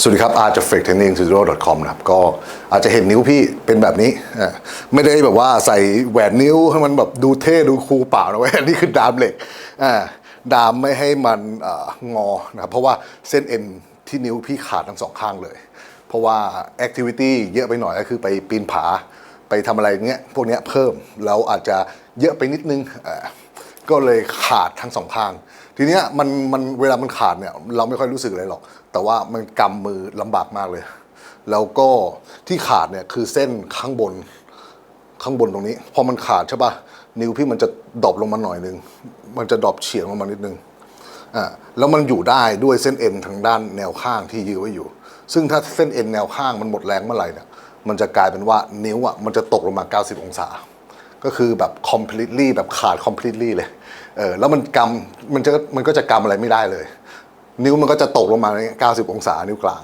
สวัสดีครับอาร์จาก f a k e training studio com นะครับก็อาจจะเห็นนิ้วพี่เป็นแบบนี้อะไม่ได้แบบว่าใส่แหวนนิ้วให้มันแบบดูเท่ดูคูลเปล่านะเว้ยนนี้คือดามเหล็กอ่าดามไม่ให้มันองอนะครับเพราะว่าเส้นเอ็นที่นิ้วพี่ขาดทั้งสองข้างเลย เพราะว่าแอคทิวิตี้เยอะไปหน่อยก็คือไปปีนผาไปทำอะไรเงี้ยพวกเนี้ยเพิ่มแล้วอาจจะเยอะไปนิดนึงอ่าก็เลยขาดทั้งสองข้าง ทีเนี้ยมันมันเวลามันขาดเนี่ยเราไม่ค่อยรู้สึกอะไรหรอก แต่ว่ามันกำมือลำบากมากเลย แล้วก็ที่ขาดเนี่ยคือเส้นข้างบนข้างบนตรงนี้ พอมันขาดใช่ปะนิ้วพี่มันจะดรอปลงมาหน่อยนึง มันจะดรอปเฉียงลงมานิดนึงอ่าแล้วมันอยู่ได้ด้วยเส้นเอ็นทางด้านแนวข้างที่ยื้อไว้อยู่ ซึ่งถ้าเส้นเอ็นแนวข้างมันหมดแรงเมื่อไหร่เนี่ยมันจะกลายเป็นว่านิ้วอะมันจะตกลงมา 90 องศา ก็คือแบบ completely แบบขาด completely เลย เออแล้วมันกำมันจะมันก็จะกำอะไรไม่ได้เลย นิ้วมันก็จะตกลงมาใน90องศานิ้วกลาง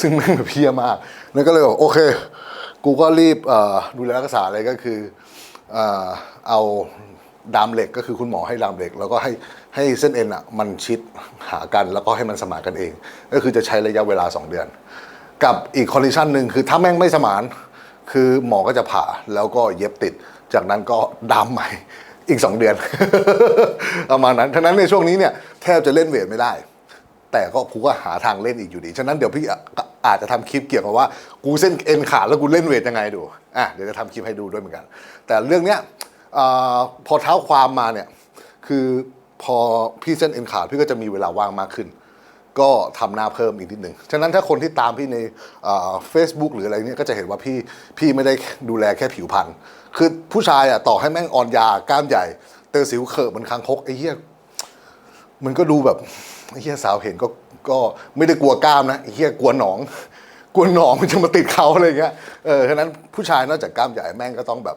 ซึ่งแม่งแบบเพี้ยมากนั่นก็เลยบอกโอเค กูก็รีบดูแลรักษาเลยก็คือเอ่อเอาดามเหล็กก็คือคุณหมอให้ดามเหล็ก แล้วก็ให้ให้เส้นเอ็นอะมันชิดหากันแล้วก็ให้มันสมานกันเอง ก็คือจะใช้ระยะเวลา 2 เดือน กับอีกคอนดิชันหนึ่งคือถ้าแม่งไม่สมาน คือหมอก็จะผ่าแล้วก็เย็บติด จากนั้นก็ดามใหม่ อีก 2 เดือน ประมาณนั้นทั้งนั้นในช่วงนี้เนี่ยแทบจะเล่นเวทไม่ได้ แต่ก็กูก็หาทางเล่นอีกอยู่ดี ฉะนั้นเดี๋ยวพี่อาจจะทำคลิปเกี่ยวกับว่ากูเส้นเอ็นขาดแล้วกูเล่นเวทยังไงดูอะเดี๋ยวจะทำคลิปให้ดูด้วยเหมือนกัน แต่เรื่องเนี้ยพอเท้าความมาเนี่ยคือพอพี่เส้นเอ็นขาดพี่ก็จะมีเวลาว่างมากขึ้น ก็ทำหน้าเพิ่มอีกนิดหนึ่งฉะนั้นถ้าคนที่ตามพี่ในเฟซบุ๊กหรืออะไรเนี่ยก็จะเห็นว่าพี่พี่ไม่ได้ดูแลแค่ผิวพรรณ คือผู้ชายอะต่อให้แม่งอ่อนยากล้ามใหญ่ เตอสิวเขิบเหมันคางคกไอ้เหี้ยมันก็ดูแบบไอ้เฮียสาวเห็นก็ก็ไม่ได้กลัวกล้ามนะไอ้เฮียกลัวหนอง กลัวหนองมันจะมาติดเขาอะไรเงี้ยเออฉะนั้นผู้ชายนอกจากกล้ามใหญ่แม่งก็ต้องแบบ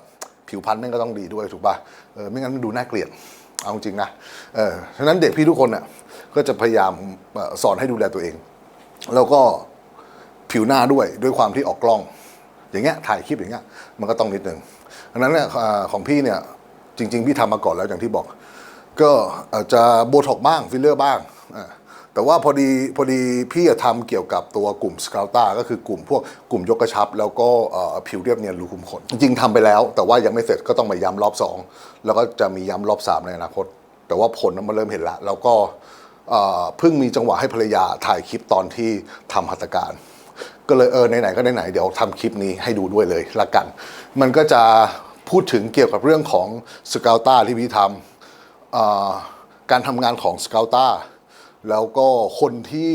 ผิวพรรณแม่งก็ต้องดีด้วยถูกป่ะเออไม่งั้นมันดูน่าเกลียดเอาจริงนะเออฉะนั้นเด็กพี่ทุกคนอะก็จะพยายามสอนให้ดูแลตัวเอง แล้วก็ผิวหน้าด้วยด้วยความที่ออกกล้อง อย่างเงี้ยถ่ายคลิปอย่างเงี้ยมันก็ต้องนิดนึง อันนั้นเนี่ยของพี่เนี่ยจริง ๆ พี่ทำมาก่อนแล้วอย่างที่บอก ก็อาจจะโบท็อกบ้างฟิลเลอร์บ้างแต่ว่าพอดีพอดีพี่จะทำเกี่ยวกับตัวกลุ่มสเกลต้าก็คือกลุ่มพวกกลุ่มยกกระชับ แล้วก็ผิวเรียบเนียนรูขุมขน จริงๆทำไปแล้ว แต่ว่ายังไม่เสร็จก็ต้องมาย้ำรอบ 2 แล้วก็จะมีย้ำรอบ 3 ในอนาคต แต่ว่าผลมันเริ่มเห็นละแล้วก็เอ่อเพิ่งมีจังหวะให้ภรรยาถ่ายคลิปตอนที่ทำหัตถการ ก็เลยเออไหนๆก็ไหนๆเดี๋ยวทำคลิปนี้ให้ดูด้วยเลยละกัน มันก็จะพูดถึงเกี่ยวกับเรื่องของสเกลต้าที่พี่ทำการทำงานของสเกลต้าแล้วก็คนที่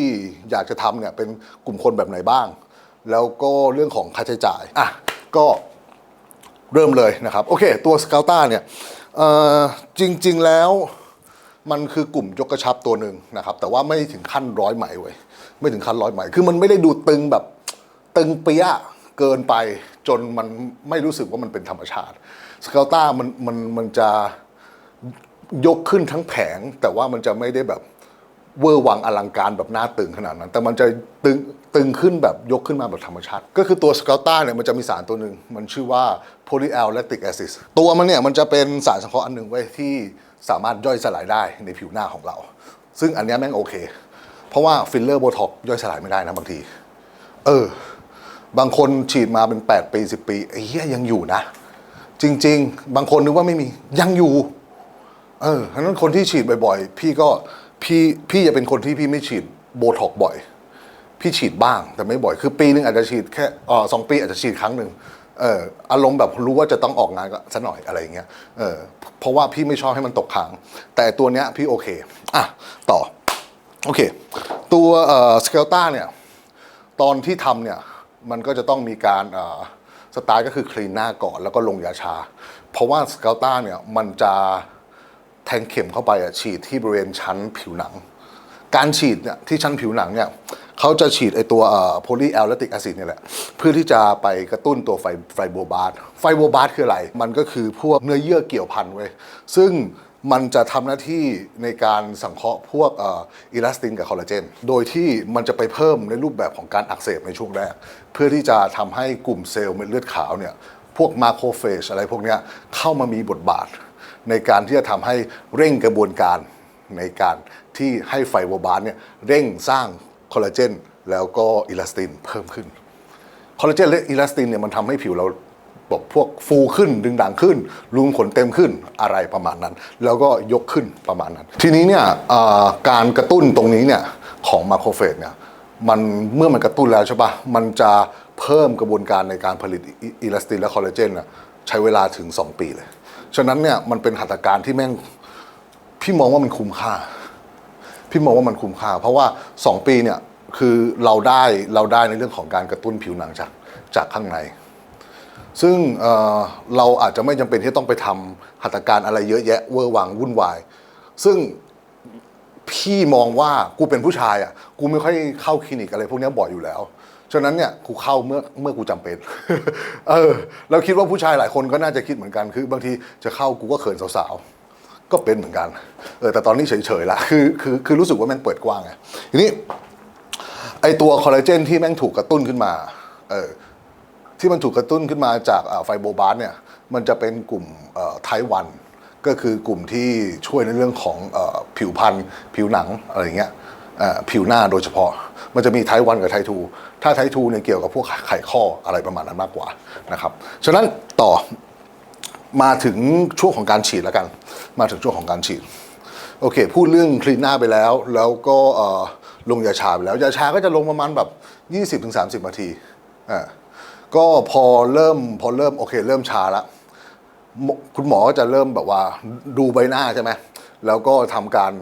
อยากจะทำเนี่ยเป็นกลุ่มคนแบบไหนบ้าง แล้วก็เรื่องของค่าใช้จ่ายอะก็เริ่มเลยนะครับ โอเค ตัวสเกลต้าเนี่ยจริง ๆ แล้วมันคือกลุ่มยกกระชับตัวหนึ่งนะครับ แต่ว่าไม่ถึงขั้นร้อยไหมเว้ยไม่ถึงขั้นร้อยไหมคือมันไม่ได้ดูตึงแบบ ตึงเปียเกินไปจนมันไม่รู้สึกว่ามันเป็นธรรมชาติสเกลต้ามันมันมันจะยกขึ้นทั้งแผง แต่ว่ามันจะไม่ได้แบบเวอร์วังอลังการแบบหน้าตึงขนาดนั้น แต่มันจะตึงตึงขึ้นแบบยกขึ้นมาแบบธรรมชาติ ก็คือตัวสเกลต้าเนี่ยมันจะมีสารตัวหนึ่ง มันชื่อว่า polyalactic acid ตัวมันเนี่ยมันจะเป็นสารสังเคราะห์อันหนึ่งไว้ที่สามารถย่อยสลายได้ในผิวหน้าของเรา ซึ่งอันนี้แม่งโอเค เพราะว่าฟิลเลอร์โบท็อกย่อยสลายไม่ได้นะบางที เออ บางคนฉีดมาเป็น 8 ปี 10 ปีไอ้เหี้ยยังอยู่นะ จริง ๆ บางคนนึกว่าไม่มียังอยู่ เออฉะนั้นคนที่ฉีดบ่อยๆ พี่ก็พี่พี่จะเป็นคนที่พี่ไม่ฉีดโบท็อกบ่อย พี่ฉีดบ้างแต่ไม่บ่อย คือปีหนึ่งอาจจะฉีดแค่ออสองปีอาจจะฉีดครั้งหนึ่งเอออารมณ์แบบรู้ว่าจะต้องออกงานก็สัหน่อยอะไรอย่างเงี้ยเออเพราะว่าพี่ไม่ชอบให้มันตกค้าง แต่ตัวเนี้ยพี่โอเค อะ ต่อ โอเค ตัวเอ่อสเกลตาเนี่ย ตอนที่ทำเนี่ย มันก็จะต้องมีการเอ่อสตาร์ทก็คือคลีนหน้าก่อนแล้วก็ลงยาชา เพราะว่าสเกลต้าเนี่ยมันจะแทงเข็มเข้าไปฉีดที่บริเวณชั้นผิวหนัง การฉีดเนี่ยที่ชั้นผิวหนังเนี่ยเขาจะฉีดไอตัวโพลีแอลเลติกแอซิดเนี่ยแหละ เพื่อที่จะไปกระตุ้นตัวไฟไฟโบบาสไฟโบบาสคืออะไร มันก็คือพวกเนื้อเยื่อเกี่ยวพันเว้ยซึ่ง มันจะทำหน้าที่ในการสังเคราะห์พวกเอิลาสตินกับคอลลาเจน โดยที่มันจะไปเพิ่มในรูปแบบของการอักเสบในช่วงแรก เพื่อที่จะทำให้กลุ่มเซลล์เม็ดเลือดขาวเนี่ยพวกมาโครเฟจอะไรพวกนี้เข้ามามีบทบาท ในการที่จะทำให้เร่งกระบวนการในการที่ให้ไฟโบบาสเนี่ยเร่งสร้างคอลลาเจนแล้วก็อิลาสตินเพิ่มขึ้นคอลลาเจนและอิลาสตินเนี่ยมันทำให้ผิวเรา แบบพวกฟูขึ้นดึงด่างขึ้นรูขุมขนเต็มขึ้นอะไรประมาณนั้น แล้วก็ยกขึ้นประมาณนั้น ทีนี้เนี่ยการกระตุ้นตรงนี้เนี่ยของมาโครเฟจเนี่ยมันเมื่อมันกระตุ้นแล้วใช่ปะมันจะเพิ่มกระบวนการในการผลิตอิลาสตินและคอลลาเจนน่ใช้เวลาถึง 2 ปีเลย ฉะนั้นเนี่ยมันเป็นหัตถการที่แม่งพี่มองว่ามันคุ้มค่า พี่มองว่ามันคุ้มค่า เพราะว่า 2 ปีเนี่ยคือเราได้เราได้ในเรื่องของการกระตุ้นผิวหนังจากจากข้างใน ซึ่งเเราอาจจะไม่จำเป็นที่ต้องไปทำหัตถการอะไรเยอะแยะเวอร์วังวุ่นวาย ซึ่งพี่มองว่ากูเป็นผู้ชายอะกูไม่ค่อยเข้าคลินิกอะไรพวกนี้บ่อยอยู่แล้วฉะนั้นเนี่ยกูเข้าเมื่อเมื่อกูจำเป็น เออเราคิดว่าผู้ชายหลายคนก็น่าจะคิดเหมือนกันคือบางทีจะเข้ากูก็เขินสาวๆ ก็เป็นเหมือนกัน เออแต่ตอนนี้เฉยๆละคือคือคือรู้สึกว่าแม่งเปิดกว้างไงทีนี้ไอตัวคอลลาเจนที่แม่งถูกกระตุ้นขึ้นมา เออ ที่มันถูกกระตุ้นขึ้นมาจากไฟโบบาสเนี่ยมันจะเป็นกลุ่มไทวันก็คือกลุ่มที่ช่วยในเรื่องของอผิวพรรณผิวหนังอะไรเงี้ยผิวหน้าโดยเฉพาะ มันจะมีไทวันกับไททูถ้าไททูเนี่ยเกี่ยวกับพวกไขข้ออะไรประมาณนั้นมากกว่านะครับฉะนั้นต่อมาถึงช่วงของการฉีดแล้วกัน มาถึงช่วงของการฉีดโอเค พูดเรื่องคลีนหน้าไปแล้ว แล้วก็ลงยาชาไปแล้วยาชาก็จะลงประมาณแบบ 20-30นาทีอ่า ก็พอเริ่มพอเริ่มโอเค เริ่มชาแล้วคุณหมอก็จะเริ่มแบบว่าดูใบหน้าใช่ไหมแล้วก็ทำการ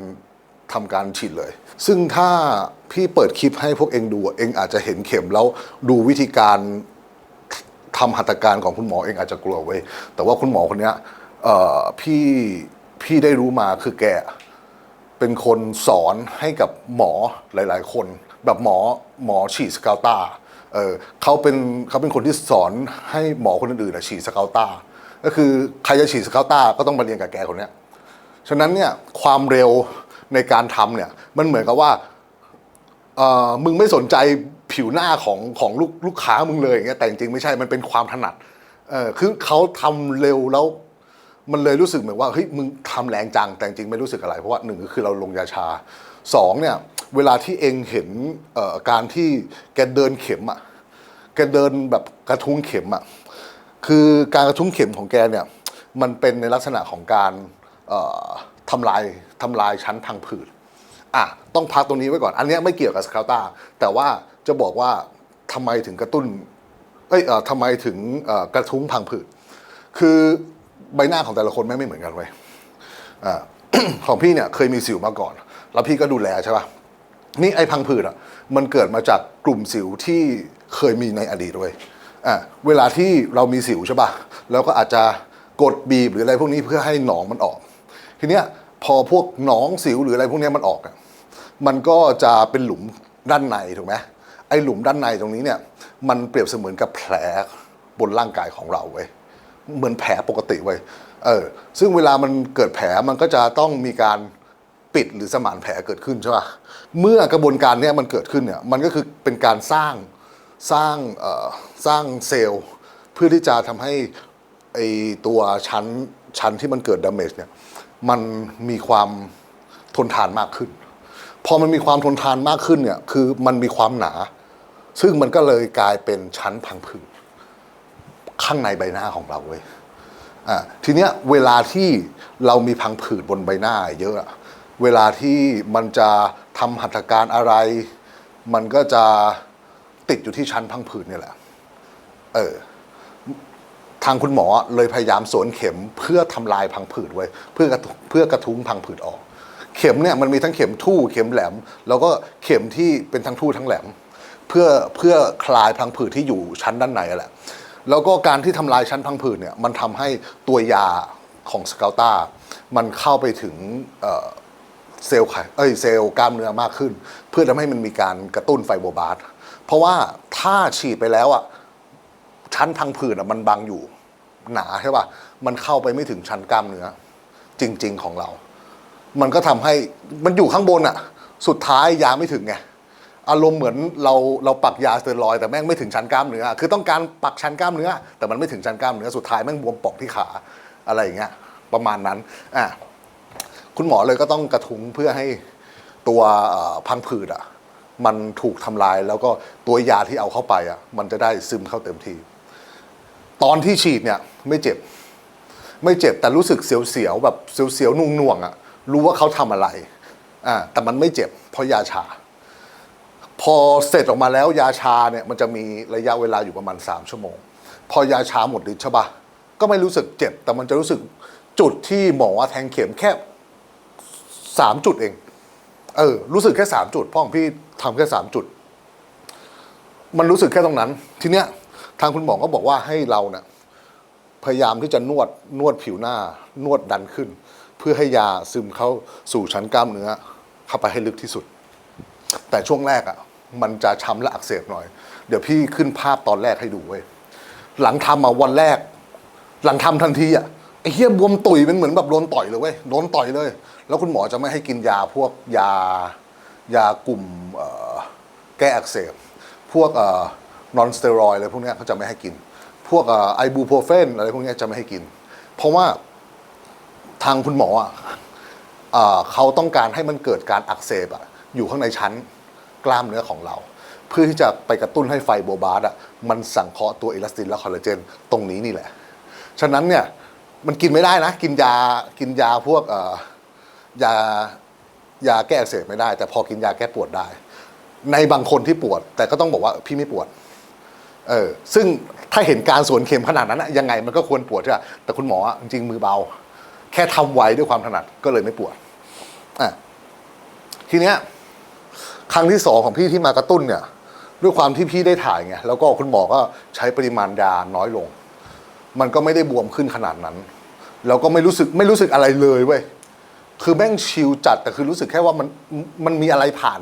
ทำการฉีดเลย ซึ่งถ้าพี่เปิดคลิปให้พวกเองดูเองอาจจะเห็นเข็มแล้วดูวิธีการทำหัตถการของคุณหมอเองอาจจะกลัวเว้แต่ว่าคุณหมอคนนี้พี่พี่ได้รู้มาคือแกเป็นคนสอนให้กับหมอหลาย ๆ คน แบบหมอหมอฉีดสกาวตา เออเขาเป็นเขาเป็นคนที่สอนให้หมอคนอื่นๆอะฉีดสกาวตาก็คือใครจะฉีดสกาวตาก็ต้องมาเรียนกับแกคนเนี้ยฉะนั้นเนี่ยความเร็วในการทำเนี่ยมันเหมือนกับว่าเออมึงไม่สนใจผิวหน้าของของลูกลูกค้ามึงเลยอย่างเงี้ยแต่จริงๆไม่ใช่มันเป็นความถนัดเออคือเขาทำเร็วแล้วมันเลยรู้สึกเหมือนว่าเฮ้ยมึงทำแรงจังแต่จริงไม่รู้สึกอะไร เพราะว่าหนึ่งก็คือเราลงยาชาสองเนี่ย เวลาที่เองเห็นการที่แกเดินเข็มอะแกเดินแบบกระทุ้งเข็มอะคือการกระทุ้งเข็มของแกเนี่ยมันเป็นในลักษณะของการทำลายทำลายชั้นทางผืดอะต้องพักตรงนี้ไว้ก่อน อันนี้ไม่เกี่ยวกับสคาตาแต่ว่าจะบอกว่าทำไมถึงกระตุ้นเอ้ยเอ่อทำไมถึงกระทุ้งพังผืดคือใบหน้าของแต่ละคนแม่ไม่เหมือนกันเว้ยของพี่เนี่ยเคยมีสิวมาก่อน แล้วพี่ก็ดูแลใช่ป่ะ นี่ไอพังผืดอะมันเกิดมาจากกลุ่มสิวที่เคยมีในอดีตด้วยอะเวลาที่เรามีสิวใช่ป่ะแล้วก็อาจจะกดบีบหรืออะไรพวกนี้เพื่อให้หนองมันออก ทีเนี้ยพอพวกหนองสิวหรืออะไรพวกนี้มันออกอะมันก็จะเป็นหลุมด้านในถูกไหมไอหลุมด้านในตรงนี้เนี่ยมันเปรียบเสมือนกับแผลบนร่างกายของเราเว้ยเหมือนแผลปกติเว้ยเออซึ่งเวลามันเกิดแผลมันก็จะต้องมีการปิดหรือสมานแผลเกิดขึ้นใช่ป่ะ เมื่อกระบวนการนี้มันเกิดขึ้นเนี่ยมันก็คือเป็นการสร้างสร้างสร้างเซลล์ เพื่อที่จะทำให้ไอตัวชั้นชั้นที่มันเกิดดาเมจเนี่ยมันมีความทนทานมากขึ้น พอมันมีความทนทานมากขึ้นเนี่ยคือมันมีความหนา ซึ่งมันก็เลยกลายเป็นชั้นพังผืดข้างในใบหน้าของเราเว้ยอ่าทีเนี้ยเวลาที่เรามีพังผืดบนใบหน้าเยอะอะ เวลาที่มันจะทำหัตถการอะไร มันก็จะติดอยู่ที่ชั้นพังผืดเนี่ยแหละ เออ ทางคุณหมอเลยพยายามสวนเข็มเพื่อทำลายพังผืดไว้ เพื่อกระเพื่อกระทุ้งพังผืดออก เข็มเนี่ยมันมีทั้งเข็มทู่เข็มแหลม แล้วก็เข็มที่เป็นทั้งทู่ทั้งแหลม เพื่อเพื่อคลายพังผืดที่อยู่ชั้นด้านในกันแหละ แล้วก็การที่ทำลายชั้นพังผืดเนี่ยมันทำให้ตัวยาของสเกลตามันเข้าไปถึง เซลล์ไขเอ้ยเซลล์กล้ามเนื้อมากขึ้น เพื่อทำให้มันมีการกระตุ้นไฟโบบาสเพราะว่าถ้าฉีดไปแล้วอะชั้นพังผืดอะมันบังอยู่หนาใช่ป่ะมันเข้าไปไม่ถึงชั้นกล้ามเนื้อ จริง ๆของเรา มันก็ทำให้มันอยู่ข้างบนอะ สุดท้ายยาไม่ถึงไงอารมณ์เหมือนเราเราปักยาสเตียรอยแต่แม่งไม่ถึงชั้นกล้ามเนื้อคือต้องการปักชั้นกล้ามเนื้อแต่มันไม่ถึงชั้นกล้ามเนื้อสุดท้ายแม่งบวมป่องที่ขาอะไรอย่างเงี้ยประมาณนั้นอะ คุณหมอเลยก็ต้องกระทุ้งเพื่อให้ตัวพังผืดอะมันถูกทำลายแล้วก็ตัวยาที่เอาเข้าไปอะมันจะได้ซึมเข้าเต็มที่ ตอนที่ฉีดเนี่ยไม่เจ็บ ไม่เจ็บแต่รู้สึกเสียวๆแบบเสียวๆนุ่งน่วงๆอะรู้ว่าเขาทำอะไรอ่าแต่มันไม่เจ็บ เพราะยาชา พอเสร็จออกมาแล้วยาชาเนี่ยมันจะมีระยะเวลาอยู่ประมาณ 3 ชั่วโมง พอยาชาหมดฤทธิ์ใช่ปะก็ไม่รู้สึกเจ็บ แต่มันจะรู้สึกจุดที่หมอแทงเข็มแค่ สามจุดเอง เออ รู้สึกแค่สามจุดพ่อของพี่ทำแค่สามจุด มันรู้สึกแค่ตรงนั้น ทีเนี้ยทางคุณหมอก็บอกว่าให้เราเนี่ยพยายามที่จะนวดนวดผิวหน้า นวดดันขึ้น เพื่อให้ยาซึมเข้าสู่ชั้นกล้ามเนื้อ เข้าไปให้ลึกที่สุด แต่ช่วงแรกอะ่ะ มันจะช้ำและอักเสบหน่อย เดี๋ยวพี่ขึ้นภาพตอนแรกให้ดูเว้ยหลังทำมาวันแรก หลังทำทันทีอะ่ะ ไอ้เหี้ยบวมตุยเป็นเหมือนแบบโดนต่อยเลยเว้ยโดนต่อยเลย แล้วคุณหมอจะไม่ให้กินยาพวกยายากลุ่มแก้อักเสบพวกนอนสเตียรอยอะไรพวกนี้เขาจะไม่ให้กิน พวกไอบูโพรเฟนอะไรพวกนี้จะไม่ให้กิน เพราะว่าทางคุณหมออะเขาต้องการให้มันเกิดการอักเสบอะอยู่ข้างในชั้นกล้ามเนื้อของเรา เพื่อที่จะไปกระตุ้นให้ไฟโบบาสอะมันสังเคราะห์ตัวเอลาสตินและคอลลาเจนตรงนี้นี่แหละ ฉะนั้นเนี่ย มันกินไม่ได้นะ กินยากินยาพวกเอ่อยายาแก้อักเสบไม่ได้ แต่พอกินยาแก้ปวดได้ ในบางคนที่ปวด แต่ก็ต้องบอกว่าพี่ไม่ปวดเออซึ่งถ้าเห็นการสวนเข็มขนาดนั้นอะยังไงมันก็ควรปวดใช่ไหมแต่คุณหมออะจริงๆมือเบา แค่ทำไว้ด้วยความถนัดก็เลยไม่ปวดอะทีเนี้ยครั้งที่สองของพี่ที่มากระตุ้นเนี่ย ด้วยความที่พี่ได้ถ่ายไงแล้วก็คุณหมอก็ใช้ปริมาณยาน้อยลง มันก็ไม่ได้บวมขึ้นขนาดนั้น แล้วก็ไม่รู้สึกไม่รู้สึกอะไรเลยเว้ยคือแม่งชิลจัดแต่คือรู้สึกแค่ว่ามันมันมีอะไรผ่าน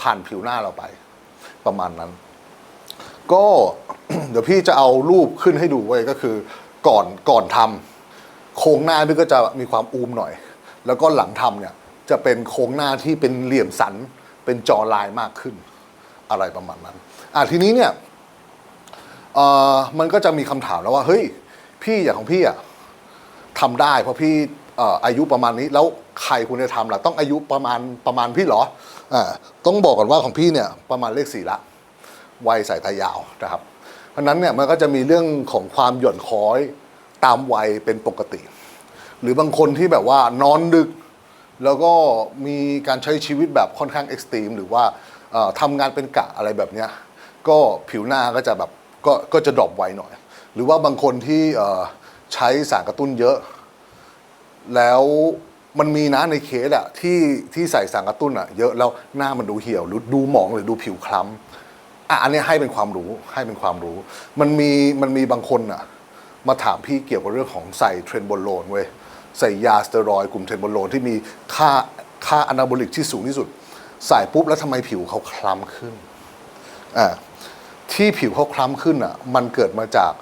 ผ่านผิวหน้าเราไป ประมาณนั้น ก็เดี๋ยวพี่จะเอารูปขึ้นให้ดูไว้ยก็คือก่อนก่อนทำโครงหน้าพี่ก็จะมีความอูมหน่อย แล้วก็หลังทำเนี่ยจะเป็นโครงหน้าที่เป็นเหลี่ยมสัน เป็นจอลายมากขึ้น อะไรประมาณนั้น อะทีนี้เนี่ย มันก็จะมีคำถามแล้วว่า เฮ้ย พี่อย่างของพี่อะทำได้เพราะพี่อายุประมาณนี้ แล้วใครคุณจะทำล่ะ ต้องอายุประมาณประมาณพี่เหรออ่าต้องบอกก่อนว่าของพี่เนี่ยประมาณเลขสี่ละ วัยสายตายาวนะครับ เพราะนั้นเนี่ยมันก็จะมีเรื่องของความหย่อนคล้อยตามวัยเป็นปกติ หรือบางคนที่แบบว่านอนดึก แล้วก็มีการใช้ชีวิตแบบค่อนข้างเอ็กซ์ตรีมหรือว่าทำงานเป็นกะอะไรแบบเนี้ยก็ผิวหน้าก็จะแบบ ก็ก็จะดรอปไวหน่อย หรือว่าบางคนที่ใช้สารกระตุ้นเยอะ แล้วมันมีนะในเคสอะที่ที่ใส่สารกระตุ้นอะเยอะแล้วหน้ามันดูเหี่ยว หรือดูหมองหรือดูผิวคล้ำอะอันนี้ให้เป็นความรู้ให้เป็นความรู้ มันมีมันมีบางคนอะมาถามพี่เกี่ยวกับเรื่องของใส่เทรนโบโลนเว้ยใส่ยาสเตียรอยกลุ่มเทรนโบโลนที่มีค่าค่าอนาโบลิกที่สูงที่สุด ใส่ปุ๊บแล้วทำไมผิวเขาคล้ำขึ้นอ่า ที่ผิวเขาคล้ำขึ้นอะมันเกิดมาจาก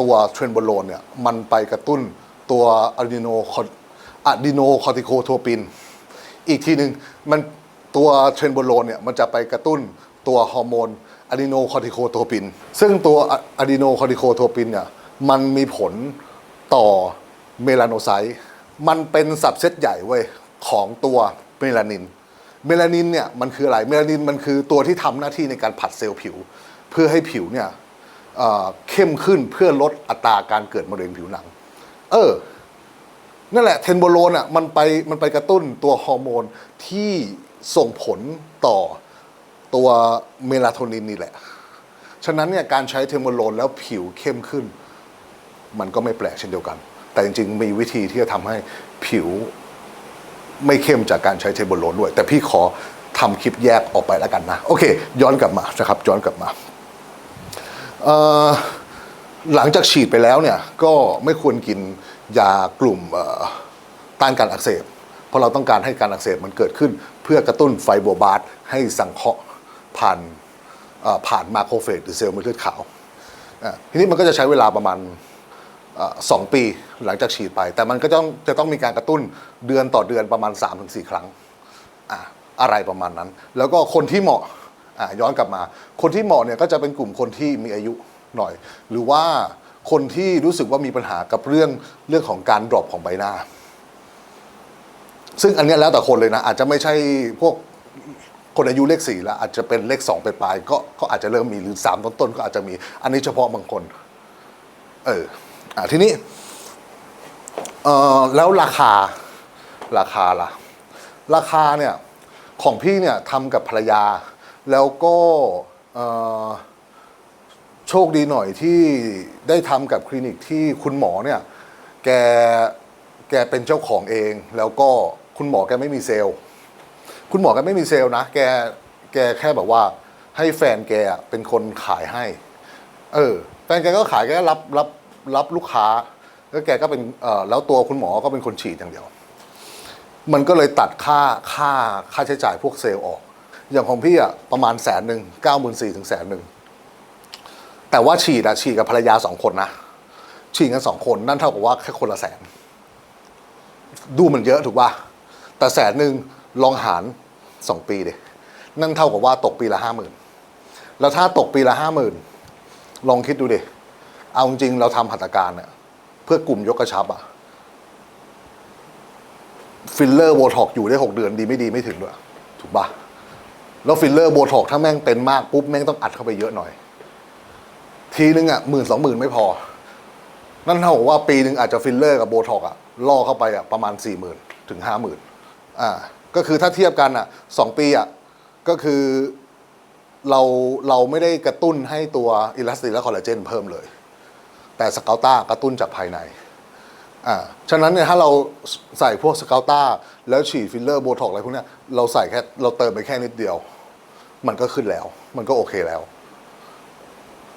ตัวเทรนโบโลนเนี่ยมันไปกระตุ้นตัวอะดีโนอะดีโนคอติโคโทปิน อีกทีหนึ่งมันตัวเทรนโบโลนเนี่ยมันจะไปกระตุ้นตัวฮอร์โมนอะดีโนคอติโคโทปิน ซึ่งตัวอะดีโนคอติโคโทปินเนี่ยมันมีผลต่อเมลาโนไซต์มันเป็นสับเซตใหญ่เว้ยของตัวเมลานิน เมลานินเนี่ยมันคืออะไร เมลานินมันคือตัวที่ทำหน้าที่ในการผัดเซลล์ผิว เพื่อให้ผิวเนี่ยเข้มขึ้นเพื่อลดอัตราการเกิดมะเร็งผิวหนัง เออ นั่นแหละเทนโบโลนอะมันไปมันไปกระตุ้นตัวฮอร์โมนที่ส่งผลต่อตัวเมลาโทนินนี่แหละ ฉะนั้นเนี่ยการใช้เทนโบโลนแล้วผิวเข้มขึ้น มันก็ไม่แปลกเช่นเดียวกัน แต่จริงๆ มีวิธีที่จะทำให้ผิวไม่เข้มจากการใช้เทเบิลโลนด้วย แต่พี่ขอทำคลิปแยกออกไปแล้วกันนะ โอเค ย้อนกลับมานะครับ ย้อนกลับมา หลังจากฉีดไปแล้วเนี่ยก็ไม่ควรกินยากลุ่มต้านการอักเสบ เพราะเราต้องการให้การอักเสบมันเกิดขึ้น เพื่อกระตุ้นไฟโบบาสให้สังเคราะห์ผ่านผ่านมาโครเฟกหรือเซลล์เม็ดเลือดขาว ทีนี้มันก็จะใช้เวลาประมาณสองปีหลังจากฉีดไป แต่มันก็ต้องจะต้องมีการกระตุ้นเดือนต่อเดือนประมาณ 3-4 ครั้ง อะไรประมาณนั้น แล้วก็คนที่เหมาะ อะย้อนกลับมา คนที่เหมาะเนี่ยก็จะเป็นกลุ่มคนที่มีอายุหน่อย หรือว่าคนที่รู้สึกว่ามีปัญหากับเรื่องเรื่องของการดรอปของใบหน้า ซึ่งอันนี้แล้วแต่คนเลยนะ อาจจะไม่ใช่พวกคนอายุเลขสี่แล้วอาจจะเป็นเลขสองไปปลายก็ก็อาจจะเริ่มมีหรือสามต้นๆก็อาจจะมี อันนี้เฉพาะบางคน เอออะทีนี้เออแล้วราคาราคาล่ะ ราคาเนี่ยของพี่เนี่ยทำกับภรรยา แล้วก็โชคดีหน่อยที่ได้ทำกับคลินิกที่คุณหมอเนี่ยแกแกเป็นเจ้าของเอง แล้วก็คุณหมอแกไม่มีเซลล์ คุณหมอแกไม่มีเซลล์นะ แกแกแค่แบบว่าให้แฟนแกเป็นคนขายให้ เออ แฟนแกก็ขายแกก็รับรับรับลูกค้า แล้วแกก็เป็นเออแล้วตัวคุณหมอก็เป็นคนฉีดอย่างเดียว มันก็เลยตัดค่าค่าค่าใช้จ่ายพวกเซลล์ออก อย่างของพี่อะประมาณแสนหนึ่งเก้าหมื่นสี่ถึงแสนหนึ่งแต่ว่าฉีดอะฉีดกับภรรยาสองคนนะฉีดกันสองคนนั่นเท่ากับว่าแค่คนละแสน ดูมันเยอะถูกป่ะแต่แสนหนึ่งลองหารสองปีเดินั่นเท่ากับว่าตกปีละห้าหมื่นแล้วถ้าตกปีละห้าหมื่นลองคิดดูดิเอาจริงเราทำหัตถการเนี่ยเพื่อกลุ่มยกกระชับอะฟิลเลอร์โบท็อกอยู่ได้หกเดือนดีไม่ดีไม่ถึงด้วยถูกป่ะ แล้วฟิลเลอร์โบท็อกถ้าแม่งเป็นมากปุ๊บแม่งต้องอัดเข้าไปเยอะหน่อย ทีนึงอะหมื่นสองหมื่นไม่พอ นั่นเท่ากับว่าปีหนึ่งอาจจะฟิลเลอร์กับโบท็อกอะล่อเข้าไปอะประมาณสี่หมื่นถึงห้าหมื่นอ่าก็คือถ้าเทียบกันอะสองปีอะก็คือเราเราไม่ได้กระตุ้นให้ตัวอิลาสตินและคอลลาเจนเพิ่มเลย แต่สเกลต้ากระตุ้นจากภายใน อ่าฉะนั้นเนี่ยถ้าเราใส่พวกสเกลต้าแล้วฉีดฟิลเลอร์โบท็อกอะไรพวกเนี้ยเราใส่แค่เราเติมไปแค่นิดเดียว มันก็ขึ้นแล้ว มันก็โอเคแล้ว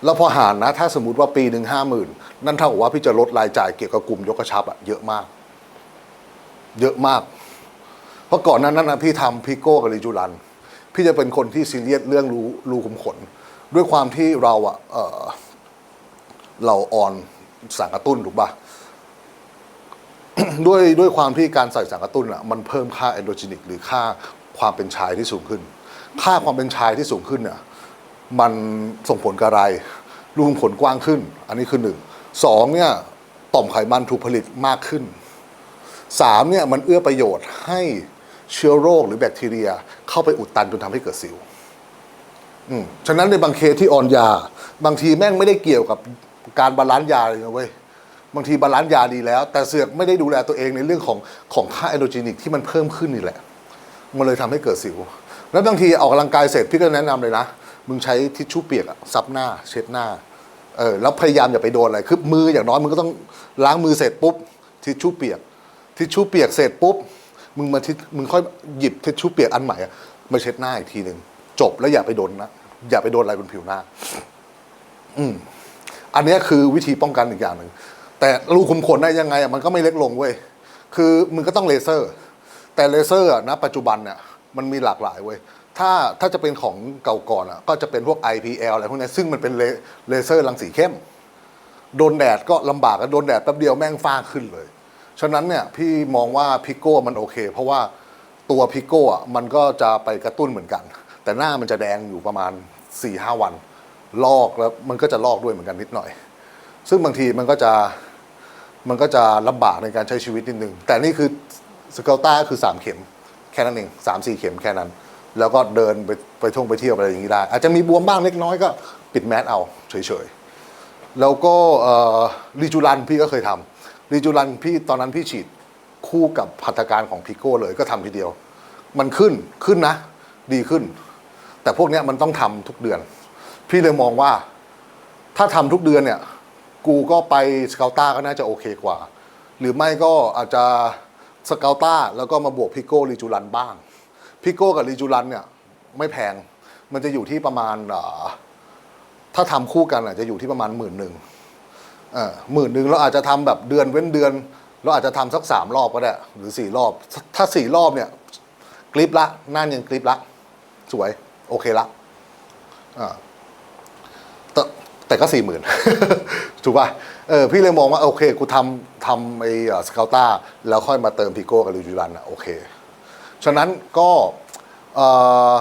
แล้วพอหารนะ ถ้าสมมติว่าปีหนึ่งห้าหมื่นนั่นเท่ากับว่าพี่จะลดรายจ่ายเกี่ยวกับกลุ่มยกกระชับอะเยอะมาก เยอะมาก เพราะก่อนนั้นนั้นนะพี่ทำพิโก้กับริจูรัน พี่จะเป็นคนที่ซีเรียสเรื่องรูรูขุมขน ด้วยความที่เราอะเอเราออนสารกระตุ้นถูกปะ ด้วยด้วยความที่การใส่สารกระตุ้นอะมันเพิ่มค่าเอนโดจินิก หรือค่าความเป็นชายที่สูงขึ้น ค่าความเป็นชายที่สูงขึ้นเนี่ยมันส่งผลกับอะไรรูขุมขนกว้างขึ้น อันนี้คือหนึ่งสองเนี่ยต่อมไขมันถูกผลิตมากขึ้นสามเนี่ยมันเอื้อประโยชน์ให้เชื้อโรคหรือแบคทีเรีย เข้าไปอุดตันจนทำให้เกิดสิวอืมฉะนั้นในบางเคสที่ออนยา บางทีแม่งไม่ได้เกี่ยวกับการบาลานซ์ยาเลยนะเว้ย บางทีบาลานซ์ยาดีแล้ว แต่เสือกไม่ได้ดูแลตัวเองในเรื่องของของค่าเอนโดจินิกที่มันเพิ่มขึ้นนี่แหละ มันเลยทำให้เกิดสิว แล้วบางทีออกกำลังกายเสร็จพี่ก็แนะนำเลยนะ มึงใช้ทิชชู่เปียกอะซับหน้า เช็ดหน้าเออแล้วพยายามอย่าไปโดนอะไรคือมืออย่างน้อยมึงก็ต้องล้างมือเสร็จปุ๊บทิชชู่เปียกทิชชู่เปียกเสร็จปุ๊บมึงมาทิชมึงค่อยหยิบทิชชู่เปียกอันใหม่มาเช็ดหน้าอีกทีหนึ่งจบแล้วอย่าไปโดนนะอย่าไปโดนอะไรบนผิวหน้า อืมอันนี้คือวิธีป้องกันอีกอย่างหนึ่ง แต่รูขุมขนได้ยังไงมันก็ไม่เล็กลงเว้ยคือมึงก็ต้องเลเซอร์ แต่เลเซอร์อะปัจจุบันเนี่ยมันมีหลากหลายเว้ยถ้าถ้าจะเป็นของเก่าก่อนอะก็จะเป็นพวก IPL อะไรพวกนี้ซึ่งมันเป็นเลเซอร์รังสีเข้ม โดนแดดก็ลำบากอะโดนแดดแป๊บเดียวแม่งฟ้าขึ้นเลย ฉะนั้นเนี่ยพี่มองว่าพิโก้มันโอเค เพราะว่าตัวพิโก้อะมันก็จะไปกระตุ้นเหมือนกัน แต่หน้ามันจะแดงอยู่ประมาณ4ี่ห้าวัน ลอกแล้วมันก็จะลอกด้วยเหมือนกันนิดหน่อย ซึ่งบางทีมันก็จะ มันก็จะลำบากในการใช้ชีวิตนิดนึง แต่นี่คือสเกลต้าคือ 3 เข็ม แค่นั้นเองสามสี่เข็มแค่นั้น แล้วก็เดินไปไปท่องไปเที่ยวอะไรอย่างนี้ได้ อาจจะมีบวมบ้างเล็กน้อยก็ปิดแมสเอาเฉยๆ แล้วก็รีจูรันพี่ก็เคยทำรีจูรันพี่ตอนนั้นพี่ฉีดคู่กับพัฒการของพิโก้เลยก็ทำทีเดียว มันขึ้นขึ้นนะ ดีขึ้น แต่พวกนี้มันต้องทำทุกเดือน พี่เลยมองว่าถ้าทำทุกเดือนเนี่ย กูก็ไปสเกลต้าก็น่าจะโอเคกว่า หรือไม่ก็อาจจะสเกลต้าแล้วก็มาบวกพิโก้รีจูรันบ้างพิโก้กับรีจูรันเนี่ยไม่แพง มันจะอยู่ที่ประมาณถ้าทำคู่กันอาจจะอยู่ที่ประมาณหมื่นหนึ่งหมื่นหนึ่งเราอาจจะทำแบบเดือนเว้นเดือน เราอาจจะทำสักสามรอบก็ได้หรือสี่รอบ ถ้าสี่รอบเนี่ยกริปละน้ายังกริปละ สวย โอเคละอ่า แต่ก็สี่หมื่นถูกป่ะเออพี่เลยมองว่าโอเคกูทำทำไอ้สเกลต้าแล้วค่อยมาเติมพิโก้กับลิจูรันอะโอเค ฉะนั้นก็เออ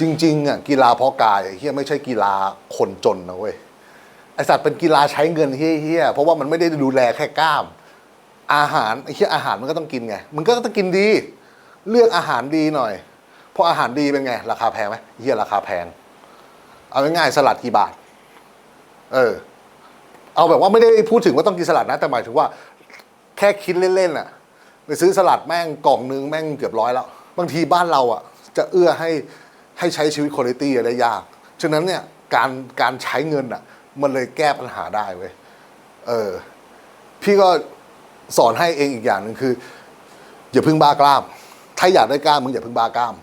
จริงๆอะกีฬาเพาะกายเฮียไม่ใช่กีฬาคนจนนะเว้ยไอสัตว์เป็นกีฬาใช้เงินเฮี้ยๆเพราะว่ามันไม่ได้ดูแลแค่กล้าม อาหารไอ้เฮี้ยอาหารมันก็ต้องกินไงมันก็ต้องกินดี เลือกอาหารดีหน่อย เพราะราะอาหารดีเป็นไง ราคาแพงไหมเฮียราคาแพง เอาง่ายๆสลัดกี่บาท เออ เอาแบบว่าไม่ได้พูดถึงว่าต้องกินสลัดนะ แต่หมายถึงว่า แค่คิดเล่นๆน่ะไปซื้อสลัดแม่งกล่องนึงแม่งเกือบร้อยแล้ว บางทีบ้านเราอะ จะเอื้อให้ให้ใช้ชีวิตคุณภาพได้ยาก ฉะนั้นเนี่ยการการใช้เงินอะ มันเลยแก้ปัญหาได้เว้ยเออ พี่ก็สอนให้เองอีกอย่างหนึ่งคือ อย่าพึ่งบ้ากล้าม ถ้าอยากได้กล้ามมึงอย่าพึ่งบ้ากล้าม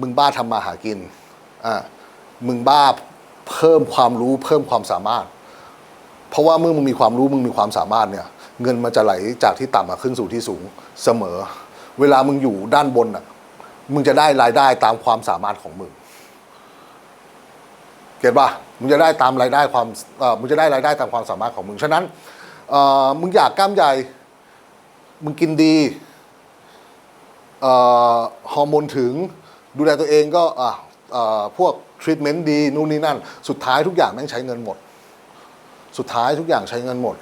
มึงบ้าทำมาหากินอ่ามึงบ้า เพิ่มความรู้เพิ่มความสามารถ เพราะว่าเมื่อมึงมีความรู้มึงมีความสามารถเนี่ย เงินมันจะไหลจากที่ต่ำมาขึ้นสู่ที่สูงเสมอ เวลามึงอยู่ด้านบนอะมึงจะได้รายได้ตามความสามารถของมึงเก็ตป่ะมึงจะได้ตามรายได้ความมึงจะได้รายได้ตามความสามารถของมึง ฉะนั้นมึงอยากกล้ามใหญ่ มึงกินดีฮอร์โมนถึงดูแลตัวเองก็อะ พวกทรีทเมนต์ดีนู่นนี่นั่น สุดท้ายทุกอย่างแม่งใช้เงินหมด สุดท้ายทุกอย่างใช้เงินหมด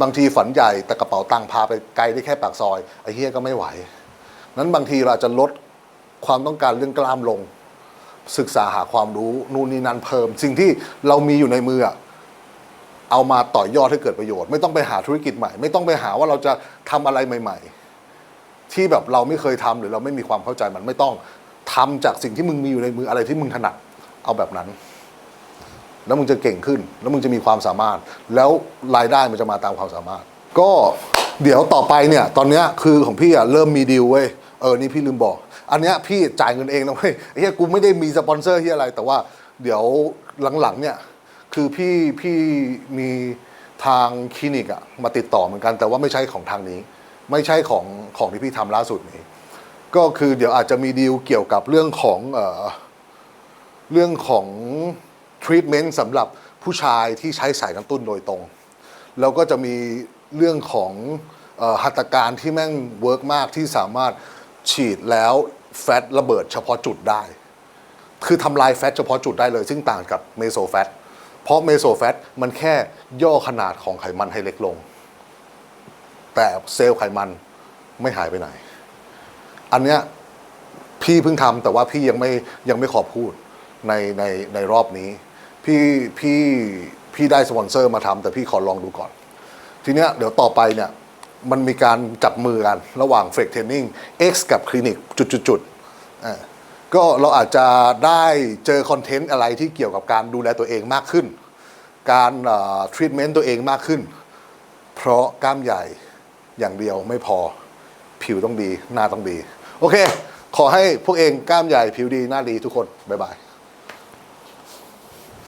บางทีฝันใหญ่แต่กระเป๋าตังค์พาไปไกลได้แค่ปากซอยไอ้เฮียก็ไม่ไหว นั้นบางทีเราอาจจะลดความต้องการเรื่องกล้ามลง ศึกษาหาความรู้นู่นนี่นั่นเพิ่ม สิ่งที่เรามีอยู่ในมือเอามาต่อยอดให้เกิดประโยชน์ ไม่ต้องไปหาธุรกิจใหม่ ไม่ต้องไปหาว่าเราจะทำอะไรใหม่ ๆ ที่แบบเราไม่เคยทำหรือเราไม่มีความเข้าใจมันไม่ต้อง ทำจากสิ่งที่มึงมีอยู่ในมืออะไรที่มึงถนัดเอาแบบนั้น แล้วมึงจะเก่งขึ้น แล้วมึงจะมีความสามารถ แล้วรายได้มันจะมาตามความสามารถ ก็เดี๋ยวต่อไปเนี่ย ตอนนี้คือของพี่อะเริ่มมีดีลเว้ยเออนี่พี่ลืมบอก อันเนี้ยพี่จ่ายเงินเองนะเว้ยไอ้เหี้ยกูไม่ได้มีสปอนเซอร์ที่อะไร แต่ว่าเดี๋ยวหลังๆเนี่ยคือพี่พี่มีทางคลินิกอะมาติดต่อเหมือนกัน แต่ว่าไม่ใช่ของทางนี้ ไม่ใช่ของของที่พี่ทำล่าสุดนี้ ก็คือเดี๋ยวอาจจะมีดีลเกี่ยวกับเรื่องของเอ่อเรื่องของทรีทเมนต์สำหรับผู้ชายที่ใช้สายกระตุ้นโดยตรง แล้วก็จะมีเรื่องของเอ่อหัตถการที่แม่งเวิร์กมากที่สามารถฉีดแล้วแฟตระเบิดเฉพาะจุดได้ คือทำลายแฟตเฉพาะจุดได้เลย ซึ่งต่างกับเมโซแฟต เพราะเมโซแฟตมันแค่ย่อขนาดของไขมันให้เล็กลง แต่เซลล์ไขมันไม่หายไปไหน อันเนี้ยพี่เพิ่งทำแต่ว่าพี่ยังไม่ยังไม่ขอพูดในในในรอบนี้ พี่พี่พี่ได้สปอนเซอร์มาทำแต่พี่ขอลองดูก่อน ทีเนี้ยเดี๋ยวต่อไปเนี่ยมันมีการจับมือกันระหว่างเฟกเทรนนิ่ง X กับคลินิกจุดๆๆอ่าก็เราอาจจะได้เจอคอนเทนต์อะไรที่เกี่ยวกับการดูแลตัวเองมากขึ้น การทรีทเมนต์ตัวเองมากขึ้น เพราะกล้ามใหญ่อย่างเดียวไม่พอผิวต้องดี หน้าต้องดี โอเค ขอให้พวกเองกล้ามใหญ่ผิวดีหน้าดีทุกคน บ๊ายบาย